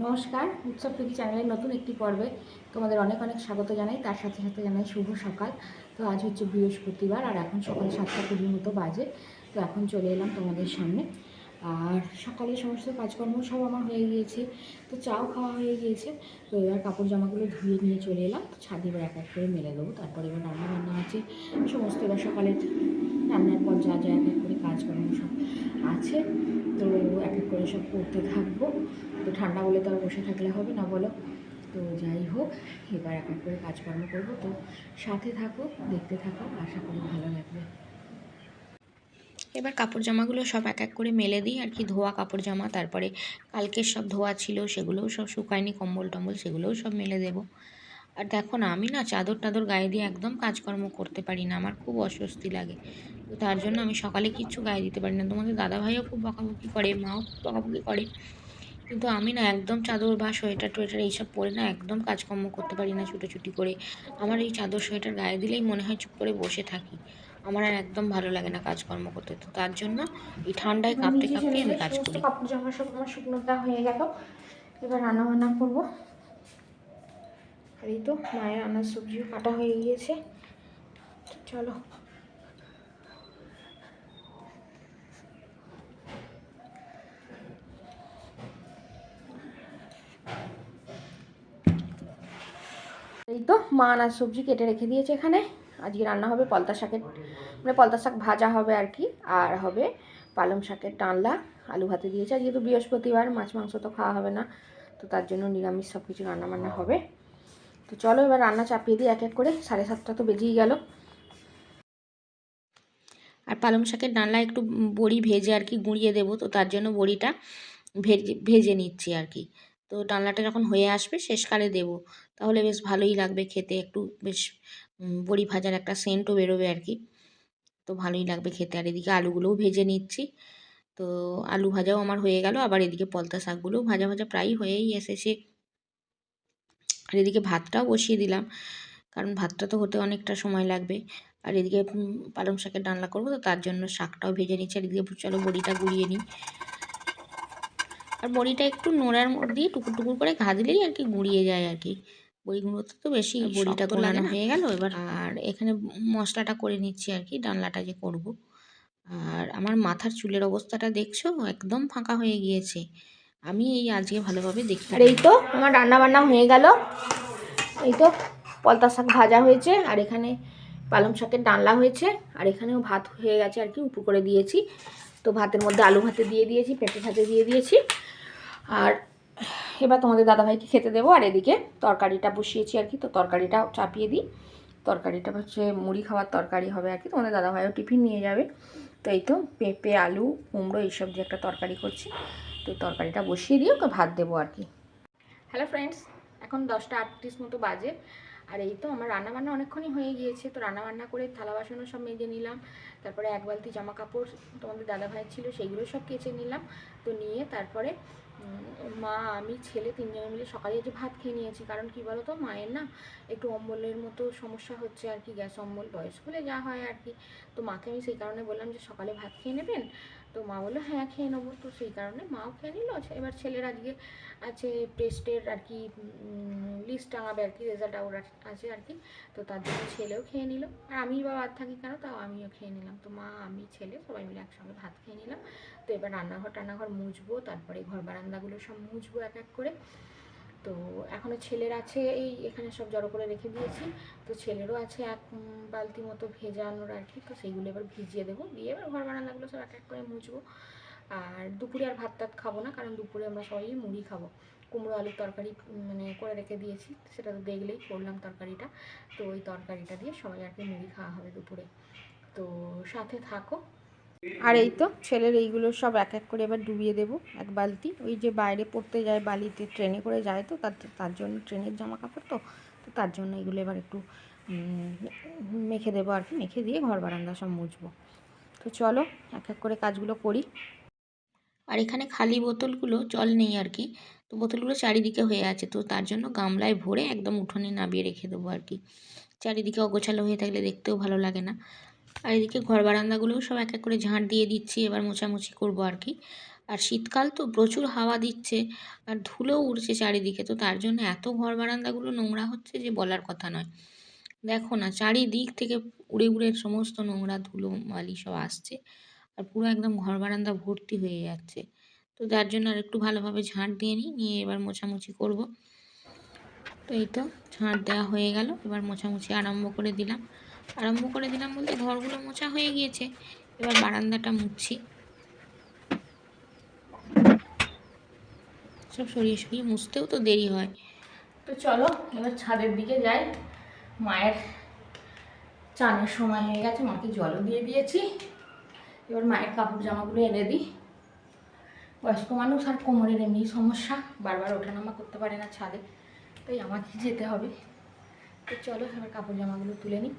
নমস্কার, উৎসব প্রীতি চ্যানেলের নতুন একটি পর্বে তোমাদের অনেক অনেক স্বাগত জানাই। তার সাথে সাথে জানাই শুভ সকাল। তো আজ হচ্ছে বৃহস্পতিবার আর এখন সকাল সাতটা কুড়ির মতো বাজে। তো এখন চলে এলাম তোমাদের সামনে। আর সকালে সমস্ত কাজকর্ম সব আমার হয়ে গিয়েছে। তো চাও খাওয়া হয়ে গিয়েছে। তো এবার কাপড় জামাগুলো ধুয়ে নিয়ে চলে এলাম। তো ছাদ এবার এক এক করে মেলে দেবো। তারপরে এবার রান্না বান্না আছে। সমস্ত এবার সকালে রান্নার পর যা যা এক এক করে কাজকর্ম সব আছে। তো এক এক করে সব করতে থাকব। তো ঠান্ডা বলে তো আর বসে থাকলে হবে না বলো? তো যাই হোক, এবার এক এক করে কাজকর্ম করব। তো সাথে থাকো, দেখতে থাকো, আশা করি ভালো লাগবে। এবার কাপড় জামাগুলো সব এক এক করে মেলে দিই। আর কি ধোয়া কাপড় জামা, তারপরে কালকের সব ধোয়া ছিল, সেগুলোও সব শুকায়নি, কম্বল টম্বল, সেগুলোও সব মেলে দেব। আর দেখো না আমি না চাদর টাদর গায়ে দিয়ে একদম কাজকর্ম করতে পারি না আমার খুব অস্বস্তি লাগে। তো তার জন্য আমি সকালে কিচ্ছু গায়ে দিতে পারি না। তোমাদের দাদাভাইও খুব বকাবকি করে মাও খুব বকাবকি করে। কিন্তু আমি না একদম চাদর বা সোয়েটার টোয়েটার এইসব পরে না একদম কাজকর্ম করতে পারি না ছুটোছুটি করে। আমার এই চাদর সোয়েটার গায়ে দিলেই মনে হয় চুপ করে বসে থাকি। আমার আর একদম ভালো লাগে না কাজকর্ম করতে। তো তার জন্য এই ঠান্ডায় কাঁপতে কাঁপতে আমি কাজ করি। কাপড় জামা সব আমার শুকনোটা হয়ে গেল। এবার রান্না বান্না করব। আর এই তো মায়ের রান্নার সবজিও কাটা হয়ে গিয়েছে। চলো। এই তো মা আনাজ সবজি কেটে রেখে দিয়েছে এখানে। আজকে রান্না হবে পলতা শাকের মানে পলতা শাক ভাজা হবে আর কি। আর হবে পালং শাকের টানলা, আলু ভাতে দিয়েছে। আজকে তো বৃহস্পতিবার, মাছ মাংস তো খাওয়া হবে না। তো তার জন্য নিরামিষ সব কিছু রান্না বান্না হবে। তো চলো এবার রান্না চাপিয়ে দিই, এক এক করে। সাড়ে সাতটা তো বেজেই গেল। আর পালং শাকের ডালনা একটু বড়ি ভেজে আর কি গুঁড়িয়ে দেবো, তো তার জন্য বড়িটা ভেজে ভেজে নিচ্ছি আর কি। তো ডালনাটা যখন হয়ে আসবে শেষকালে দেবো। তাহলে বেশ ভালোই লাগবে খেতে, একটু বেশ বড়ি ভাজার একটা সেন্টও বেরোবে আর কি। তো ভালোই লাগবে খেতে। আর এদিকে আলুগুলোও ভেজে নিচ্ছি। তো আলু ভাজাও আমার হয়ে গেল, আবার এদিকে পলতা শাকগুলোও ভাজা ভাজা প্রায়ই হয়েই এসেছে। আর এদিকে ভাতটাও বসিয়ে দিলাম। কারণ ভাতটা তো হতে অনেকটা সময় লাগবে। আর এদিকে পালং শাকের ডালনা করব তো তার জন্য শাকটাও ভেজে নিচ্ছি। আর এদিকে চলো বড়িটা গুঁড়িয়ে নিই। আর বড়িটা একটু নোড়ার মধ্যে দিয়ে টুকুর টুকুর করে ঘা দিলেই আর কি গুঁড়িয়ে যায় আর কি। বড়ি গুঁড়োতে তো বেশি বড়িটা গোলানো হয়ে গেল এবার আর এখানে মশলাটা করে নিচ্ছি আর কি ডালনাটা যে করব। আর আমার মাথার চুলের অবস্থাটা দেখছ? একদম ফাঁকা হয়ে গিয়েছে। আমি এই আজকে ভালোভাবে দেখি আর এই তো আমার রান্না বান্না হয়ে গেল। এই তো পলতা শাক ভাজা হয়েছে আর এখানে পালং শাকের ডালনা হয়েছে আর এখানেও ভাত হয়ে গেছে আর কি উপুর করে দিয়েছি। তো ভাতের মধ্যে আলু ভাতে দিয়ে দিয়েছি পেঁপে ভাতে দিয়ে দিয়েছি। আর এবার তোমাদের দাদাভাইকে খেতে দেবো আর এদিকে তরকারিটা বসিয়েছি আর কি তো তরকারিটা চাপিয়ে দিই। তরকারিটা হচ্ছে মুড়ি খাওয়ার তরকারি হবে আর কি তোমাদের দাদাভাইও টিফিন নিয়ে যাবে। তো এই তো পেঁপে আলু কুমড়ো এইসব দিয়ে একটা তরকারি করছি। তো তরকারিটা বসিয়ে দিয়ে ওকে ভাত দেবো আর কি। হ্যালো ফ্রেন্ডস এখন দশটা আটত্রিশ মতো বাজে। আর এই তো আমার রান্না বান্না অনেকক্ষণই হয়ে গিয়েছে, তো রান্না বান্না করে থালা বাসনও সব মেজে নিলাম, তারপরে এক বালতি জামা কাপড় তোমাদের দাদা ভাইয়ের ছিল, সেইগুলো সব কেচে নিলাম, তো নিয়ে তারপরে মা, আমি, ছেলে তিনজনে মিলে সকালে যে ভাত খেয়ে নিয়েছি, কারণ কি বলো তো মায়ের না একটু অম্বলের মতো সমস্যা হচ্ছে আর কি, গ্যাস অম্বল বয়স হলে যা হয় আর কি। তো মাকে আমি সেই কারণে বললাম যে সকালে ভাত খেয়ে নেবেন তো মা বলল হ্যাঁ খেয়ে নেব। তো সেই কারণে মাও খেয়ে নিল। এবার ছেলের আজকে আছে টেস্টের আর কি লিস্ট টাঙাবে আর কি রেজাল্ট আউট আছে আর কি। তো তার জন্য ছেলেও খেয়ে নিল। আর আমি বা বাদ থাকি কেন? তাও আমিও খেয়ে নিলাম। তো মা, আমি, ছেলে সবাই মিলে একসঙ্গে ভাত খেয়ে নিলাম। তো এবার রান্নাঘর টান্নাঘর মুছবো, তারপরে ঘর বারান্দাগুলো সব মুছবো এক এক করে। তো এখনও ছেলের আছে, এই এখানে সব জড়ো করে রেখে দিয়েছি। তো ছেলেরও আছে এক বালতি মতো ভেজানোর আর কি, তো সেইগুলো এবার ভিজিয়ে দেবো। দিয়ে এবার ঘর বারান্দাগুলো সব এক এক করে মুছবো। আর দুপুরে আর ভাত টাত খাব না, কারণ দুপুরে আমরা সবাই মুড়ি খাব। কুমড়ো আলুর তরকারি মানে করে রেখে দিয়েছি সেটা তো দেখলেই করলাম তরকারিটা। তো ওই তরকারিটা দিয়ে সবাই আর কি মুড়ি খাওয়া হবে দুপুরে। তো সাথে থাকো। আর এই তো ছেলের এইগুলো সব এক এক করে এবার ডুবিয়ে দেবো এক বালতি। ওই যে বাইরে পড়তে যায়, বালিতে ট্রেনে করে যায় তো, তার তার জন্য ট্রেনের জামা কাপড় তো তো তার জন্য এগুলো এবার একটু মেখে দেবো আর কি, মেখে দিয়ে ঘর বারান্দা সব মুছবো। তো চলো এক এক করে কাজগুলো করি। আর এখানে খালি বোতলগুলো, জল নেই আর কি, তো বোতলগুলো চারিদিকে হয়ে আছে, তো তার জন্য গামলায় ভরে একদম উঠোনে নামিয়ে রেখে দেবো আর কি। চারিদিকে অগোছালো হয়ে থাকলে দেখতেও ভালো লাগে না। আর এদিকে ঘর বারান্দাগুলোও সব এক এক করে ঝাঁট দিয়ে দিচ্ছি, এবার মোছামুছি করব আর কি। আর শীতকাল তো প্রচুর হাওয়া দিচ্ছে আর ধুলো উড়ছে চারিদিকে, তো তার জন্য এত ঘর বারান্দাগুলো নোংরা হচ্ছে যে বলার কথা নয়। দেখো না, চারিদিক থেকে উড়ে উড়ে সমস্ত নোংরা ধুলো বালি সব আসছে আর পুরো একদম ঘর বারান্দা ভর্তি হয়ে যাচ্ছে। তো যার জন্য আর একটু ভালোভাবে ঝাঁট দিয়ে নিই, নিয়ে এবার মোছামুছি করব। তো এই তো, ঝাঁট দেওয়া হয়ে গেল, এবার মোছামুছি আরম্ভ করে দিলাম। আরম্ভ করে দিলাম বলতে ঘরগুলো মোছা হয়ে গিয়েছে। এবার বারান্দাটা মুছছি। সব সরিয়ে সরিয়ে মুছতেও তো দেরি হয়। তো চলো, এবার ছাদের দিকে যাই। মায়ের চানের সময় হয়ে গেছে, মাকে জলও দিয়ে দিয়েছি। এবার মায়ের কাপড় জামাগুলো এনে দিই। বয়স্ক মানুষ আর কোমরের এমনি সমস্যা, বারবার ওঠানামা করতে পারে না ছাদে, তাই আমাকে যেতে হবে। তো চলো, এবার কাপড় জামাগুলো তুলে নিই।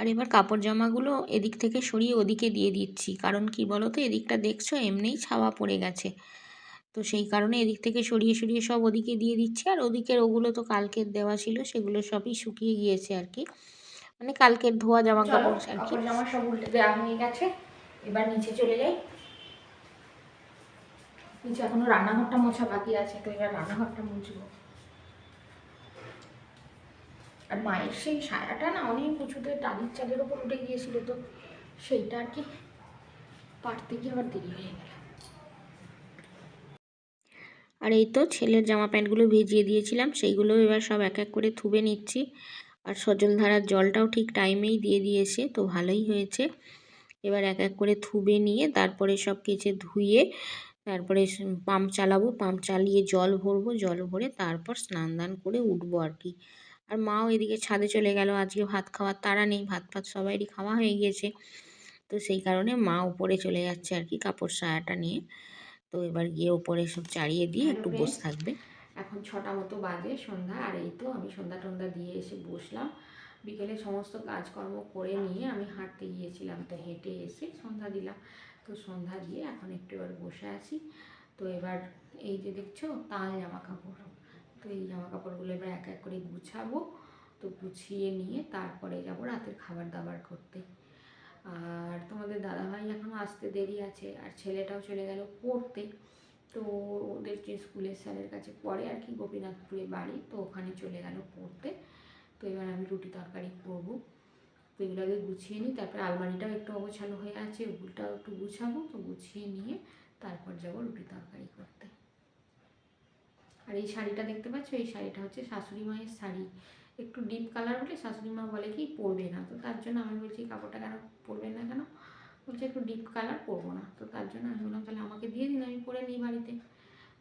আর এবার কাপড় জামাগুলো এদিক থেকে সরিয়ে ওদিকে দিয়ে দিচ্ছি। কারণ কি বলো তো এদিকটা দেখছ এমনিই ছাওয়া পড়ে গেছে। তো সেই কারণে এদিক থেকে সরিয়ে সরিয়ে সব ওদিকে দিয়ে দিচ্ছি। আর ওদিকের ওগুলো তো কালকের দেওয়া ছিল সেগুলো সবই শুকিয়ে গিয়েছে আর কি। মানে কালকের ধোয়া জামা কাপড় আর কি। জামা সব উল্টে দেওয়া হয়ে গেছে। এবার নিচে চলে যাই। নিচে এখনও রান্নাঘরটা মোছা বাকি আছে তো এবার রান্নাঘরটা মুছবো। আর মায়ের সেই সায়াটা না অনেক উঁচুতে টালির চালের ওপর উঠে গিয়েছিল তো সেইটা আর কি পারতে গিয়ে আবার দেরি হয়ে গেল। আর এই তো ছেলের জামা প্যান্টগুলো ভিজিয়ে দিয়েছিলাম সেইগুলো এবার সব এক এক করে থুবে নিচ্ছি। আর সজলধারার জলটাও ঠিক টাইমেই দিয়ে দিয়েছে, তো ভালোই হয়েছে। এবার এক এক করে থুবে নিয়ে তারপরে সব কেচে ধুয়ে তারপরে পাম্প চালাবো, পাম্প চালিয়ে জল ভরবো, জল ভরে তারপর স্নান দান করে উঠবো আর কি। আর মাও এদিকে ছাদে চলে গেল। আজকে ভাত খাওয়ার তাড়া নেই ভাত ফাত সবাইরই খাওয়া হয়ে গিয়েছে। তো সেই কারণে মা উপরে চলে যাচ্ছে আর কি কাপড় সায়াটা নিয়ে। তো এবার গিয়ে উপরে সব চাড়িয়ে দিয়ে একটু বসে থাকবে। এখন ছটা মতো বাজে সন্ধ্যা আর এই তো আমি সন্ধ্যা টন্ধ্যা দিয়ে এসে বসলাম। বিকেলে সমস্ত কাজকর্ম করে নিয়ে আমি হাঁটতে গিয়েছিলাম তো হেঁটে এসে সন্ধ্যা দিলাম। তো সন্ধ্যা দিয়ে এখন একটু এবার বসে আছি। তো এবার এই যে দেখছ তাল জামা কাপড় তো এই জামা কাপড়গুলো এবার এক এক করে গুছাবো। তো গুছিয়ে নিয়ে তারপরে যাব রাতের খাবার দাবার করতে। আর তোমাদের দাদাভাই এখনও আসতে দেরি আছে, আর ছেলেটাও চলে গেল পড়তে। তো ওদের যে স্কুলের স্যারের কাছে পড়ে আর কি গোপীনাথপুরে বাড়ি, তো ওখানে চলে গেল পড়তে। তো এবার আমি রুটি তরকারি করব। তো এগুলো আগে গুছিয়ে নিই, তারপরে আলমারিটাও একটু অগোছালো হয়ে আছে, ওগুলোটাও একটু গুছাবো। তো গুছিয়ে নিয়ে তারপর যাব রুটি তরকারি করতে। আর এই শাড়িটা দেখতে পাচ্ছ? এই শাড়িটা হচ্ছে শাশুড়ি মায়ের শাড়ি। একটু ডিপ কালার হলে শাশুড়ি মা বলে কি পরবে না। তো তার জন্য আমি বলছি কাপড়টা কেন পরবে না কেন? বলছে, একটু ডিপ কালার পরবো না। তো তার জন্য আমি বললাম, তাহলে আমাকে দিয়ে দিন, আমি পরে নিই বাড়িতে।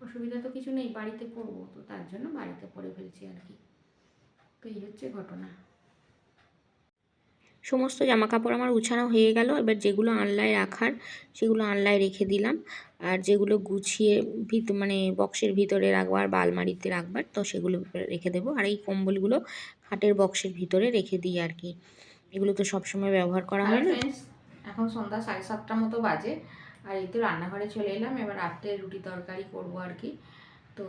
অসুবিধা তো কিছু নেই, বাড়িতে পরবো। তো তার জন্য বাড়িতে পরে ফেলছি আর কি। তো এই হচ্ছে ঘটনা। সমস্ত জামা কাপড় আমার উছানো হয়ে গেল। এবার যেগুলো আনলায় রাখার সেগুলো আনলায় রেখে দিলাম। আর যেগুলো গুছিয়ে ভিত মানে বক্সের ভিতরে রাখবার বা আলমারিতে রাখবার তো সেগুলো রেখে দেবো। আর এই কম্বলগুলো খাটের বক্সের ভিতরে রেখে দিই আর কি। এগুলো তো সবসময় ব্যবহার করা হয় না। এখন সন্ধ্যা সাড়ে সাতটার মতো বাজে। আর এই তো রান্নাঘরে চলে এলাম। এবার রাত্রে রুটি তরকারি করব আর কি। তো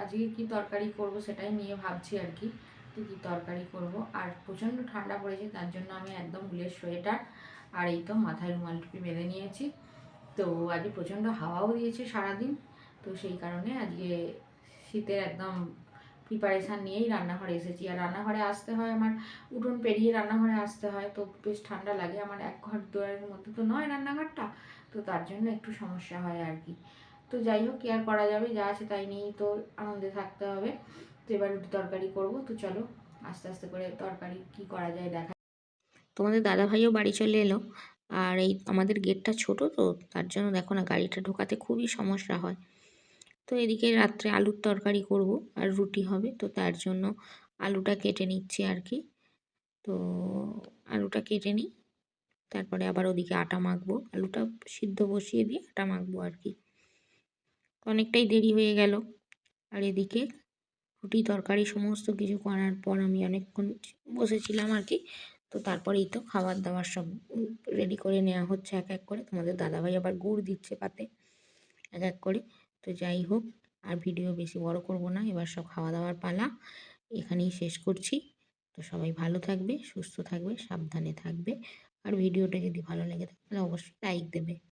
আজকে কি তরকারি করব সেটাই নিয়ে ভাবছি আর কি। তো কী তরকারি করব। আর প্রচণ্ড ঠান্ডা পড়েছে, তার জন্য আমি একদম উলের সোয়েটার আর এই তো মাথায় রুমাল টুপি বেঁধে নিয়েছি। তো আজকে প্রচণ্ড হাওয়াও দিয়েছে সারাদিন, তো সেই কারণে আজকে শীতের একদম প্রিপারেশান নিয়েই রান্নাঘরে এসেছি। আর রান্নাঘরে আসতে হয় আমার, উঠোন পেরিয়ে রান্নাঘরে আসতে হয়, তো বেশ ঠান্ডা লাগে। আমার এক ঘর দুয়ারের মধ্যে তো নয় রান্নাঘরটা, তো তার জন্য একটু সমস্যা হয় আর কি। তো যাই হোক, কি আর করা যাবে? যা আছে তাই নিয়েই তো আনন্দে থাকতে হবে। তো এবার রুটি তরকারি করব, তো চলো আস্তে আস্তে করে তরকারি কি করা যায় দেখা তোমাদের দাদাভাইও বাড়ি চলে এলো, আর এই আমাদের গেটটা ছোট তো, তার জন্য দেখো না গাড়িটা ঢোকাতে খুবই সমস্যা হয়। তো এদিকে রাত্রে আলুর তরকারি করব, আর রুটি হবে, তো তার জন্য আলুটা কেটে নিচ্ছি আর কি। তো আলুটা কেটে নিই, তারপরে আবার ওদিকে আটা মাখবো, আলুটা সিদ্ধ বসিয়ে দিয়ে আটা মাখবো আর কি। অনেকটাই দেরি হয়ে গেল, আর এদিকে রুটি, তরকারি, সমস্ত কিছু করার পর আমি অনেকক্ষণ বসেছিলাম আর কি। তো তারপরেই তো খাবার দাবার সব রেডি করে নেওয়া হচ্ছে এক এক করে। তোমাদের দাদাভাই আবার গুড় দিচ্ছে পাতে এক এক করে। তো যাই হোক, আর ভিডিও বেশি বড় করব না। এবার সব খাওয়া দাওয়ার পালা এখানেই শেষ করছি। তো সবাই ভালো থাকবে, সুস্থ থাকবে, সাবধানে থাকবে। আর ভিডিওটা যদি ভালো লেগে থাকে, তাহলে অবশ্যই লাইক দেবে।